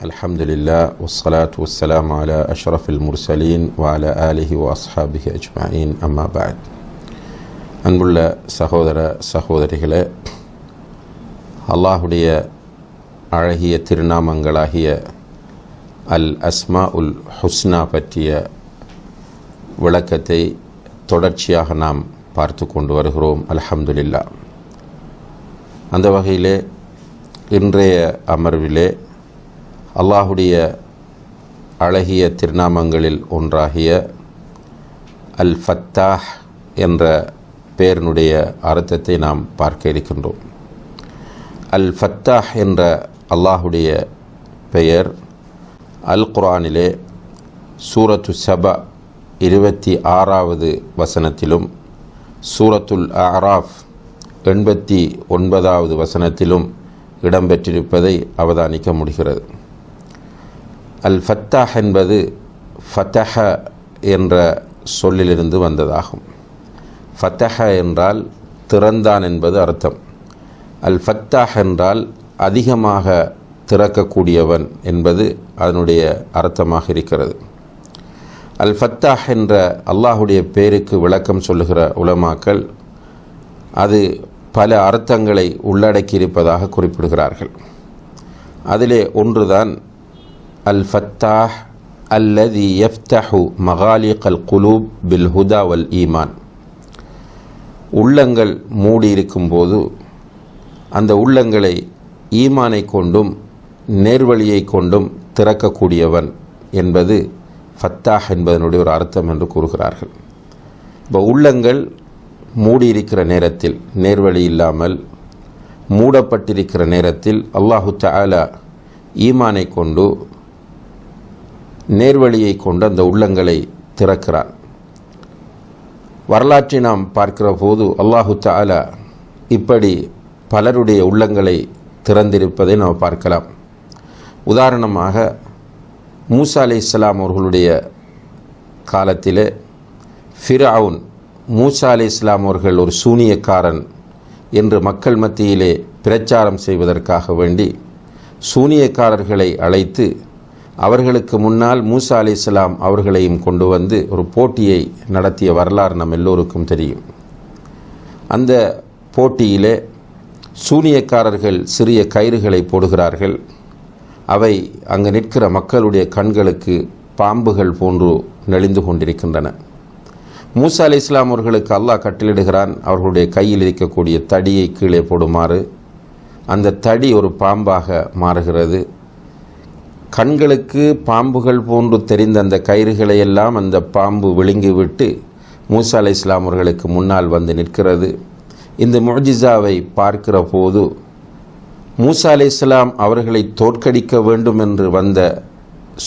الحمد لله والصلاة والسلام على أشرف المرسلين وعلى آله وأصحابه أجمعين أما بعد அன்புள்ள சகோதர சகோதரிகளே அல்லாஹுடைய அழகிய திருநாமங்களாகிய அல் அஸ்மா உல் ஹுஸ்னா பற்றிய விளக்கத்தை தொடர்ச்சியாக நாம் பார்த்து கொண்டு வருகிறோம் அல்ஹம்துலில்லா அந்த வகையிலே இன்றைய அமர்விலே அல்லாஹுடைய அழகிய திருநாமங்களில் ஒன்றாகிய அல் ஃபத்தாஹ் என்ற பெயரினுடைய அர்த்தத்தை நாம் பார்க்க இருக்கின்றோம். அல் ஃபத்தாஹ் என்ற அல்லாஹுடைய பெயர் அல் குரானிலே சூரத்து சபா இருபத்தி ஆறாவது வசனத்திலும் சூரத்துல் அராஃப் எண்பத்தி ஒன்பதாவது வசனத்திலும் இடம்பெற்றிருப்பதை அவதானிக்க முடிகிறது. அல் ஃபத்தாஹ் என்பது ஃபத்தஹ என்ற சொல்லிலிருந்து வந்ததாகும். ஃபத்தஹ என்றால் திறந்தான் என்பது அர்த்தம். அல் ஃபத்தாஹ் என்றால் அதிகமாக திறக்கக்கூடியவன் என்பது அதனுடைய அர்த்தமாக இருக்கிறது. அல் ஃபத்தாஹ் என்ற அல்லாஹுடைய பேருக்கு விளக்கம் சொல்லுகிற உலமாக்கள் அது பல அர்த்தங்களை உள்ளடக்கியிருப்பதாக குறிப்பிடுகிறார்கள். அதிலே ஒன்றுதான் அல் ஃபத்தாஹ் அல்லதி யஃப்தஹு மகாலிக் அல் குலூப் பில் ஹுதா வல் ஈமான் உள்ளங்கள் மூடியிருக்கும் போது அந்த உள்ளங்களை ஈமானை கொண்டும் நேர்வழியை கொண்டும் திறக்கக்கூடியவன் என்பது ஃபத்தாஹ் என்பதனுடைய ஒரு அர்த்தம் என்று கூறுகிறார்கள். இப்போ உள்ளங்கள் மூடியிருக்கிற நேரத்தில் நேர்வழி இல்லாமல் மூடப்பட்டிருக்கிற நேரத்தில் அல்லாஹு தாலா ஈமானை கொண்டு நேர்வழியை கொண்டு அந்த உள்ளங்களை திறக்கிறான். வரலாற்றை நாம் பார்க்கிற போது அல்லாஹு தாலா இப்படி பலருடைய உள்ளங்களை திறந்திருப்பதை நாம் பார்க்கலாம். உதாரணமாக மூசா அலி இஸ்லாம் அவர்களுடைய காலத்திலே ஃபிரவுன் மூசா அலி இஸ்லாம் அவர்கள் ஒரு சூனியக்காரன் என்று மக்கள் மத்தியிலே பிரச்சாரம் செய்வதற்காக வேண்டி சூனியக்காரர்களை அழைத்து அவர்களுக்கு முன்னால் மூசா அலி இஸ்லாம் அவர்களையும் கொண்டு வந்து ஒரு போட்டியை நடத்திய வரலாறு நம் எல்லோருக்கும் தெரியும். அந்த போட்டியிலே சூனியக்காரர்கள் சிறிய கயிறுகளை போடுகிறார்கள். அவை அங்கு நிற்கிற மக்களுடைய கண்களுக்கு பாம்புகள் போன்று நெளிந்து கொண்டிருக்கின்றன. மூசா அலி இஸ்லாம் அவர்களுக்கு அல்லாஹ் கட்டளிடுகிறான் அவர்களுடைய கையில் இருக்கக்கூடிய தடியை கீழே போடுமாறு. அந்த தடி ஒரு பாம்பாக மாறுகிறது. கண்களுக்கு பாம்புகள் போன்று தெரிந்த அந்த கயிறுகளை எல்லாம் அந்த பாம்பு விழுங்கிவிட்டு மூசா அலை இஸ்லாம் அவர்களுக்கு முன்னால் வந்து நிற்கிறது. இந்த முஜிசாவை பார்க்கிற போது மூசா அலை இஸ்லாம் அவர்களை தோற்கடிக்க வேண்டும் என்று வந்த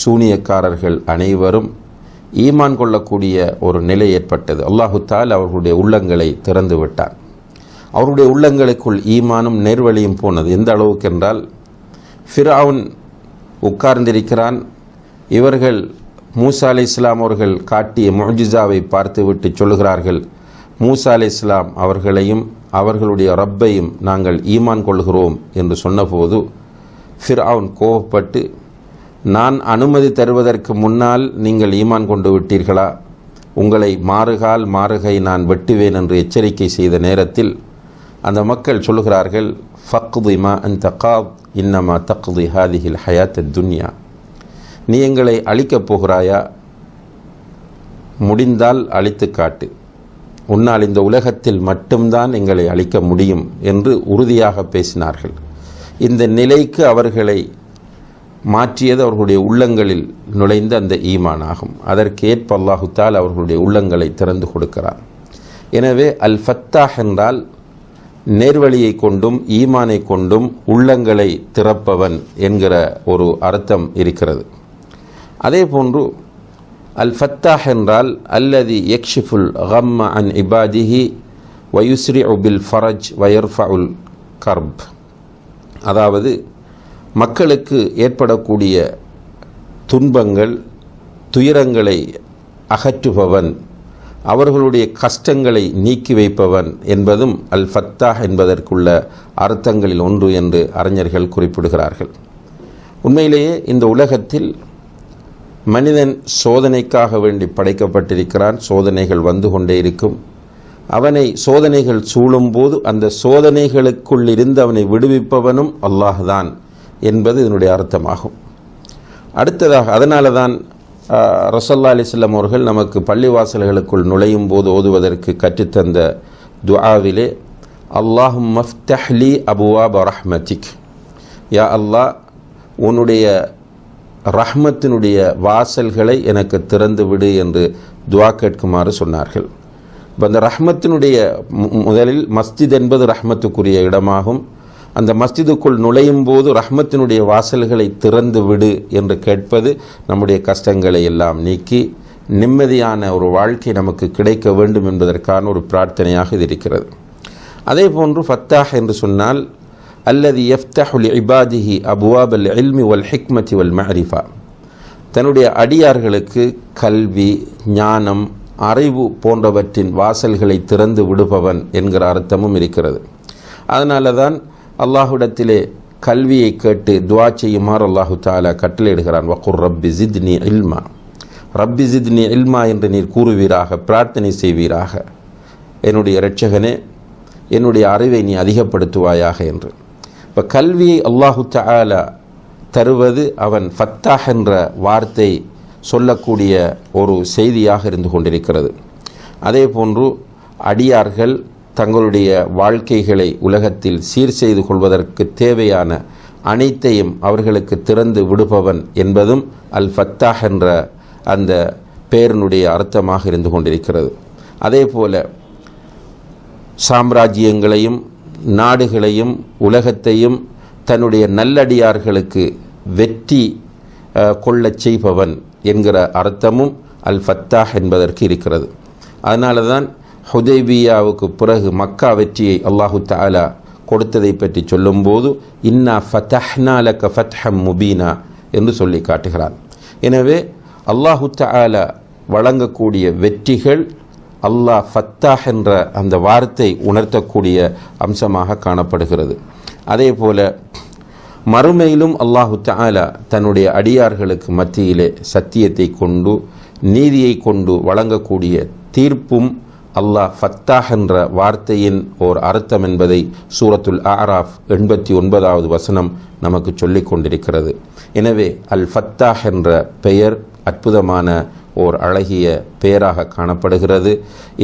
சூனியக்காரர்கள் அனைவரும் ஈமான் கொள்ளக்கூடிய ஒரு நிலை ஏற்பட்டது. அல்லாஹுத்தால் அவர்களுடைய உள்ளங்களை திறந்து விட்டான். அவருடைய உள்ளங்களுக்குள் ஈமானும் நேர்வழியும் போனது. எந்த அளவுக்கு என்றால் ஃபிராவுன் உட்கார்ந்திருக்கிறான். இவர்கள் மூசா அலி இஸ்லாம் அவர்கள் காட்டிய முஜிசாவை பார்த்துவிட்டு சொல்கிறார்கள் மூசா அலி இஸ்லாம் அவர்களையும் அவர்களுடைய ரப்பையும் நாங்கள் ஈமான் கொள்கிறோம் என்று சொன்னபோது ஃபிர்அவுன் கோபப்பட்டு நான் அனுமதி தருவதற்கு முன்னால் நீங்கள் ஈமான் கொண்டு விட்டீர்களா? உங்களை மாறுகால் மாறுகை நான் வெட்டுவேன் என்று எச்சரிக்கை செய்த நேரத்தில் அந்த மக்கள் சொல்லுகிறார்கள் ஃபக்தி இமா அன் தகாத் இன்னமா தக்தி ஹாதிஹில் ஹயாத் துன்யா நீ எங்களை அழிக்கப் போகிறாயா? முடிந்தால் அழித்து காட்டு. உன்னால் இந்த உலகத்தில் மட்டும்தான் எங்களை அழிக்க முடியும் என்று உறுதியாக பேசினார்கள். இந்த நிலைக்கு அவர்களை மாற்றியது அவர்களுடைய உள்ளங்களில் நுழைந்த அந்த ஈமானாகும் அதற்கு ஏற்ப அல்லாஹுத்தால் அவர்களுடைய உள்ளங்களை திறந்து கொடுக்கிறார் எனவே அல் ஃபத்தாஹ் என்றால் நேர்வழியை கொண்டும் ஈமானை கொண்டும் உள்ளங்களை திறப்பவன் என்கிற ஒரு அர்த்தம் இருக்கிறது. அதே போன்று அல் ஃபத்தாஹ் என்றால் அல்லதி யக்ஷிஃபுல் ஹம் அன் இபாதிஹி வயுஸ்ரி உபில் ஃபரஜ் வயர்ஃபா உல் கர்ப். அதாவது மக்களுக்கு ஏற்படக்கூடிய துன்பங்கள் துயரங்களை அகற்றுபவன் அவர்களுடைய கஷ்டங்களை நீக்கி வைப்பவன் என்பதும் அல் ஃபத்தாஹ் என்பதற்குள்ள அர்த்தங்களில் ஒன்று என்று அறிஞர்கள் குறிப்பிடுகிறார்கள். உண்மையிலேயே இந்த உலகத்தில் மனிதன் சோதனைக்காக வேண்டி படைக்கப்பட்டிருக்கிறான் சோதனைகள் வந்து கொண்டே இருக்கும். அவனை சோதனைகள் சூழும்போது அந்த சோதனைகளுக்குள் இருந்து அவனை விடுவிப்பவனும் அல்லாஹ்தான் என்பது இதனுடைய அர்த்தமாகும். அடுத்ததாக அதனால தான் ரசல்லா அலிஸ்லாம் அவர்கள் நமக்கு பள்ளிவாசல்களுக்குள் நுழையும் போது ஓதுவதற்கு கற்றுத்தந்த துஆவிலே அல்லாஹும் மஃப்தஹ்லி அபுவா ரஹ்மதிக் யா அல்லாஹ் உன்னுடைய ரஹ்மத்தினுடைய வாசல்களை எனக்கு திறந்து விடு என்று துவா கேட்குமாறு சொன்னார்கள். இப்போ அந்த ரஹ்மத்தினுடைய மு- முதலில் மஸ்ஜித் என்பது ரஹ்மத்துக்குரிய இடமாகும். அந்த மஸ்ஜிதுக்குள் நுழையும் போது ரஹ்மத்தினுடைய வாசல்களை திறந்து விடு என்று கேட்பது நம்முடைய கஷ்டங்களை எல்லாம் நீக்கி நிம்மதியான ஒரு வாழ்க்கை நமக்கு கிடைக்க வேண்டும் என்பதற்கான ஒரு பிரார்த்தனையாக இது இருக்கிறது. அதே போன்று ஃபத்தாஹ் என்று சொன்னால் அல்லது எஃப்தஹுல் இபாதிஹி அபுவாப் அல் இல்மி வல் ஹிக்மதி வல் மஹரிஃபா. தன்னுடைய அடியார்களுக்கு கல்வி ஞானம் அறிவு போன்றவற்றின் வாசல்களை திறந்து விடுபவன் என்கிற அர்த்தமும் இருக்கிறது. அதனால தான் அல்லாஹுடத்திலே கல்வியை கேட்டு துவா செய்யுமாறு அல்லாஹு தாலா கட்டளையிடுகிறான். வக்குர் ரப்பி ஜித்னி இல்மா. ரப்பி ஜித்னி இல்மா என்று நீர் கூறுவீராக பிரார்த்தனை செய்வீராக. என்னுடைய இரட்சகனே என்னுடைய அறிவை நீ அதிகப்படுத்துவாயாக என்று. இப்போ கல்வியை அல்லாஹு தாலா தருவது அவன் ஃபத்தாஹ் என்ற வார்த்தை சொல்லக்கூடிய ஒரு செய்தியாக இருந்து கொண்டிருக்கிறது. அதே போன்று அடியார்கள் தங்களுடைய வாழ்க்கைகளை உலகத்தில் சீர் செய்து கொள்வதற்கு தேவையான அனைத்தையும் அவர்களுக்கு திறந்து விடுபவன் என்பதும் அல் ஃபத்தாஹ் என்ற அந்த பேரனுடைய அர்த்தமாக இருந்து கொண்டிருக்கிறது. அதே போல சாம்ராஜ்யங்களையும் நாடுகளையும் உலகத்தையும் தன்னுடைய நல்லடியார்களுக்கு வெற்றி கொள்ளச் செய்பவன் என்கிற அர்த்தமும் அல் ஃபத்தாஹ் என்பதற்கு இருக்கிறது. அதனால தான் ஹுதைபியாவுக்கு பிறகு மக்கா வெற்றியை அல்லாஹு தாலா கொடுத்ததை பற்றி சொல்லும்போது இன்னா ஃபதஹ்னா லக ஃபத்ஹம் முபீனா என்று சொல்லி காட்டுகிறான். எனவே அல்லாஹு தாலா வழங்கக்கூடிய வெற்றிகள் அல்லாஹ் ஃபத்தாஹ் என்ற அந்த வார்த்தை உணர்த்தக்கூடிய அம்சமாக காணப்படுகிறது. அதே போல மறுமையிலும் அல்லாஹு தாலா தன்னுடைய அடியார்களுக்கு மத்தியிலே சத்தியத்தை கொண்டு நீதியை கொண்டு வழங்கக்கூடிய தீர்ப்பும் அல்லாஹ் ஃபத்தாஹ் என்ற வார்த்தையின் ஓர் அர்த்தம் என்பதை சூரத்துல் ஆராஃப் எண்பத்தி ஒன்பதாவது வசனம் நமக்கு சொல்லிக் கொண்டிருக்கிறது. எனவே அல் ஃபத்தாஹ் என்ற பெயர் அற்புதமான ஓர் அழகிய பெயராக காணப்படுகிறது.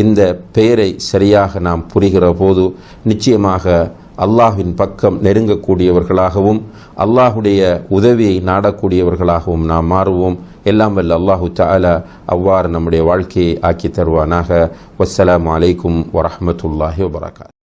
இந்த பெயரை சரியாக நாம் புரிகிற போது நிச்சயமாக அல்லாஹின் பக்கம் நெருங்கக்கூடியவர்களாகவும் அல்லாஹுடைய உதவியை நாடக்கூடியவர்களாகவும் நாம் மாறுவோம். எல்லாம் வல்ல அல்லாஹு தாலா அவ்வாறு நம்முடைய வாழ்க்கையை ஆக்கி தருவானாக. வசலாம் அலைக்கும் வரமத்துல்லாஹி வபரகாத்.